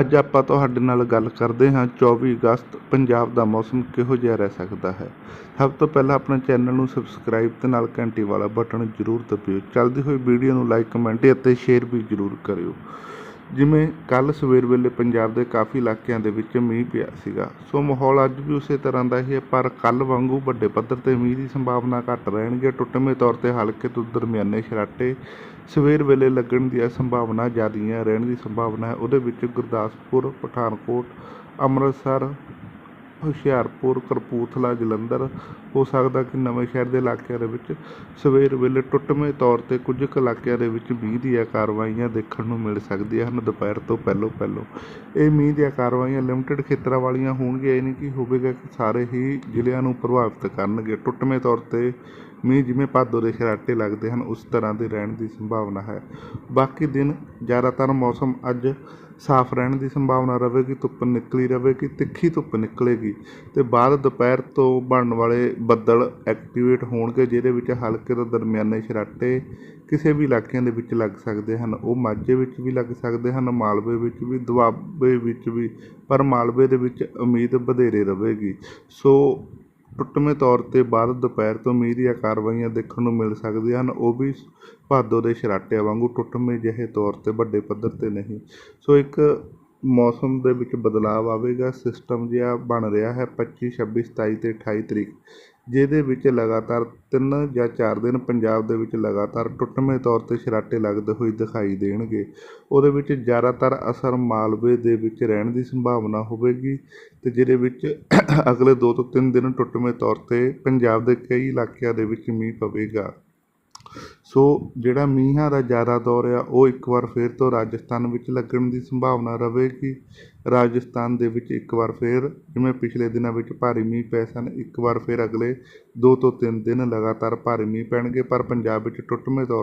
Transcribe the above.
ਅੱਜ ਆਪਾਂ ਤੁਹਾਡੇ ਨਾਲ ਗੱਲ ਕਰਦੇ ਹਾਂ 24 ਅਗਸਤ, ਪੰਜਾਬ ਦਾ ਮੌਸਮ ਕਿਹੋ ਜਿਹਾ ਰਹਿ ਸਕਦਾ ਹੈ। ਸਭ ਤੋਂ ਪਹਿਲਾਂ ਆਪਣੇ ਚੈਨਲ ਨੂੰ ਸਬਸਕ੍ਰਾਈਬ ਤੇ ਨਾਲ ਘੰਟੀ ਵਾਲਾ ਬਟਨ ਜ਼ਰੂਰ ਦਬਿਓ। ਚੱਲਦੀ ਹੋਈ ਵੀਡੀਓ ਨੂੰ ਲਾਈਕ, ਕਮੈਂਟ ਅਤੇ ਸ਼ੇਅਰ ਵੀ ਜ਼ਰੂਰ ਕਰਿਓ। ਜਿਵੇਂ ਕੱਲ ਸਵੇਰ ਵੇਲੇ ਪੰਜਾਬ ਦੇ ਕਾਫੀ ਇਲਾਕਿਆਂ ਦੇ ਵਿੱਚ ਮੀਂਹ ਪਿਆ ਸੀਗਾ, ਸੋ ਮਾਹੌਲ ਅੱਜ ਵੀ ਉਸੇ ਤਰ੍ਹਾਂ ਦਾ ਹੀ ਹੈ, ਪਰ ਕੱਲ ਵਾਂਗੂ ਵੱਡੇ ਪੱਧਰ ਤੇ ਮੀਂਹ ਦੀ ਸੰਭਾਵਨਾ ਘੱਟ ਰਹਿਣਗੇ। ਟੁੱਟਵੇਂ ਤੌਰ ਤੇ ਹਲਕੇ ਤੋਂ ਦਰਮਿਆਨੇ ਛਰਾਟੇ ਸਵੇਰ ਵੇਲੇ ਲੱਗਣ ਦੀ ਸੰਭਾਵਨਾ ਜ਼ਿਆਦੀਆਂ ਰਹਿਣ ਦੀ ਸੰਭਾਵਨਾ ਹੈ। ਉਹਦੇ ਵਿੱਚ ਗੁਰਦਾਸਪੁਰ, ਪਠਾਨਕੋਟ, ਅੰਮ੍ਰਿਤਸਰ, ਹੁਸ਼ਿਆਰਪੁਰ ਕਰਪੂਥਲਾ ਜਲੰਧਰ ਹੋ ਸਕਦਾ ਕਿ ਨਵੇਂ ਸ਼ਹਿਰ ਦੇ ਇਲਾਕਿਆਂ ਦੇ ਵਿੱਚ ਸਵੇਰ ਵੇਲੇ ਟੁੱਟਵੇਂ ਤੌਰ ਤੇ ਕੁਝ ਕੁ ਇਲਾਕਿਆਂ ਦੇ ਵਿੱਚ ਮੀਂਹ ਦੀਆਂ ਕਾਰਵਾਈਆਂ ਦੇਖਣ ਨੂੰ ਮਿਲ ਸਕਦੀਆਂ ਹਨ ਦੁਪਹਿਰ ਤੋਂ ਪਹਿਲੋਂ ਪਹਿਲੋਂ। ਇਹ ਮੀਂਹ ਦੀਆਂ ਕਾਰਵਾਈਆਂ ਲਿਮਟਿਡ ਖੇਤਰਾਂ ਵਾਲੀਆਂ ਹੋਣਗੀਆਂ ਇਹ ਨਹੀਂ ਕਿ ਹੋਵੇਗਾ ਕਿ ਸਾਰੇ ਹੀ ਜ਼ਿਲ੍ਹਿਆਂ ਨੂੰ ਪ੍ਰਭਾਵਿਤ ਕਰਨਗੇ। ਟੁੱਟਵੇਂ ਤੌਰ ਤੇ ਮੀਂਹ ਜਿਵੇਂ ਭਾਦੋ ਦੇ ਛਰਾਟੇ ਲੱਗਦੇ ਹਨ, ਉਸ ਤਰ੍ਹਾਂ ਦੇ ਰਹਿਣ ਦੀ ਸੰਭਾਵਨਾ ਹੈ। ਬਾਕੀ ਦਿਨ ਜ਼ਿਆਦਾਤਰ ਮੌਸਮ ਅੱਜ ਸਾਫ਼ ਰਹਿਣ ਦੀ ਸੰਭਾਵਨਾ ਰਹੇਗੀ, ਧੁੱਪ ਨਿਕਲੀ ਰਹੇਗੀ, ਤਿੱਖੀ ਧੁੱਪ ਨਿਕਲੇਗੀ ਤੇ ਬਾਅਦ ਦੁਪਹਿਰ ਤੋਂ ਬਣਨ ਵਾਲੇ ਬੱਦਲ ਐਕਟੀਵੇਟ ਹੋਣਗੇ ਜਿਹਦੇ ਵਿੱਚ ਹਲਕੇ ਤੋਂ ਦਰਮਿਆਨੇ ਛਰਾਟੇ ਕਿਸੇ ਵੀ ਇਲਾਕਿਆਂ ਦੇ ਵਿੱਚ ਲੱਗ ਸਕਦੇ ਹਨ। ਉਹ ਮਾਝੇ ਵਿੱਚ ਵੀ ਲੱਗ ਸਕਦੇ ਹਨ, ਮਾਲਵੇ ਵਿੱਚ ਵੀ, ਦੁਆਬੇ ਵਿੱਚ ਵੀ, ਪਰ ਮਾਲਵੇ ਦੇ ਵਿੱਚ ਉਮੀਦ ਵਧੇਰੇ ਰਹੇਗੀ। ਸੋ ਟੁੱਟਵੇਂ ਤੌਰ ਤੇ ਬਾਅਦ ਦੁਪਹਿਰ ਤੋਂ ਮੀਂਹ ਦੀਆਂ ਕਾਰਵਾਈਆਂ ਦੇਖਣ ਨੂੰ ਮਿਲ ਸਕਦੀਆਂ ਹਨ। ਉਹ ਵੀ ਭਾਦੋ ਦੇ ਛਰਾਟਿਆਂ ਵਾਂਗੂ ਟੁੱਟਵੇਂ ਜਿਹੇ ਤੌਰ ਤੇ ਵੱਡੇ ਪੱਧਰ ਤੇ ਨਹੀਂ। ਸੋ ਇੱਕ ਮੌਸਮ ਦੇ ਵਿੱਚ ਬਦਲਾਵ ਆਵੇਗਾ ਸਿਸਟਮ ਜਿਹਾ ਬਣ ਰਿਹਾ ਹੈ ਪੱਚੀ, ਛੱਬੀ, ਸਤਾਈ ਅਤੇ ਅਠਾਈ ਤਰੀਕ, ਜਿਹਦੇ ਵਿੱਚ ਲਗਾਤਾਰ ਤਿੰਨ ਜਾਂ ਚਾਰ ਦਿਨ ਪੰਜਾਬ ਦੇ ਵਿੱਚ ਲਗਾਤਾਰ ਟੁੱਟਵੇਂ ਤੌਰ ਤੇ ਛਰਾਟੇ ਲੱਗਦੇ ਹੋਏ ਦਿਖਾਈ ਦੇਣਗੇ। ਉਹਦੇ ਵਿੱਚ ਜ਼ਿਆਦਾਤਰ ਅਸਰ ਮਾਲਵੇ ਦੇ ਵਿੱਚ ਰਹਿਣ ਦੀ ਸੰਭਾਵਨਾ ਹੋਵੇਗੀ ਅਤੇ ਜਿਹਦੇ ਵਿੱਚ ਅਗਲੇ ਦੋ ਤੋਂ ਤਿੰਨ ਦਿਨ ਟੁੱਟਵੇਂ ਤੌਰ ਤੇ ਪੰਜਾਬ ਦੇ ਕਈ ਇਲਾਕਿਆਂ ਦੇ ਵਿੱਚ ਮੀਂਹ ਪਵੇਗਾ। ਸੋ ਜਿਹੜਾ ਮੀਂਹਾਂ ਦਾ ਜ਼ਿਆਦਾ ਦੌਰ ਆ, ਉਹ ਇੱਕ ਵਾਰ ਫਿਰ ਤੋਂ ਰਾਜਸਥਾਨ ਵਿੱਚ ਲੱਗਣ ਦੀ ਸੰਭਾਵਨਾ ਰਹੇਗੀ। ਰਾਜਸਥਾਨ ਦੇ ਵਿੱਚ ਇੱਕ ਵਾਰ ਫਿਰ, ਜਿਵੇਂ ਪਿਛਲੇ ਦਿਨਾਂ ਵਿੱਚ ਭਾਰੀ ਮੀਂਹ ਪਏ ਸਨ, ਇੱਕ ਵਾਰ ਫਿਰ ਅਗਲੇ 2 ਤੋਂ 3 ਦਿਨ ਲਗਾਤਾਰ ਭਾਰੀ ਮੀਂਹ ਪੈਣਗੇ, ਪਰ ਪੰਜਾਬ ਵਿੱਚ ਟੁੱਟਵੇਂ ਤੌਰ